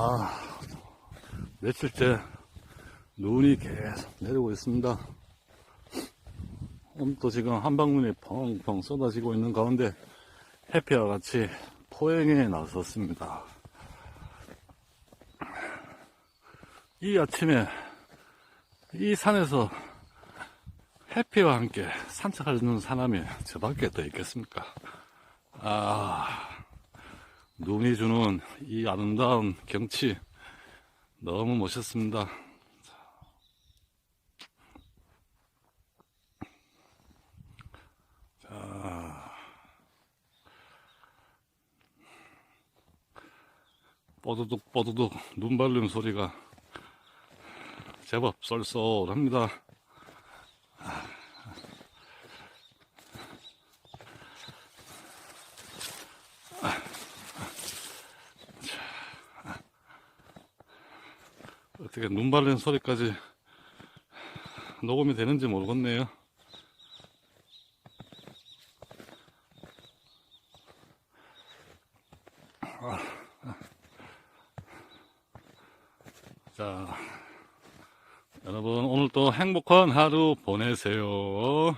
아, 며칠째 눈이 계속 내리고 있습니다. 오늘도 지금 한방눈이 펑펑 쏟아지고 있는 가운데 해피와 같이 포행에 나섰습니다. 이 아침에 이 산에서 해피와 함께 산책하는 사람이 저밖에 더 있겠습니까? 아, 눈이 주는 이 아름다운 경치 너무 멋있습니다. 자, 뽀드득 뽀드득 눈 발리는 소리가 제법 쏠쏠합니다. 어떻게 눈 발리는 소리까지 녹음이 되는지 모르겠네요. 자, 여러분 오늘도 행복한 하루 보내세요.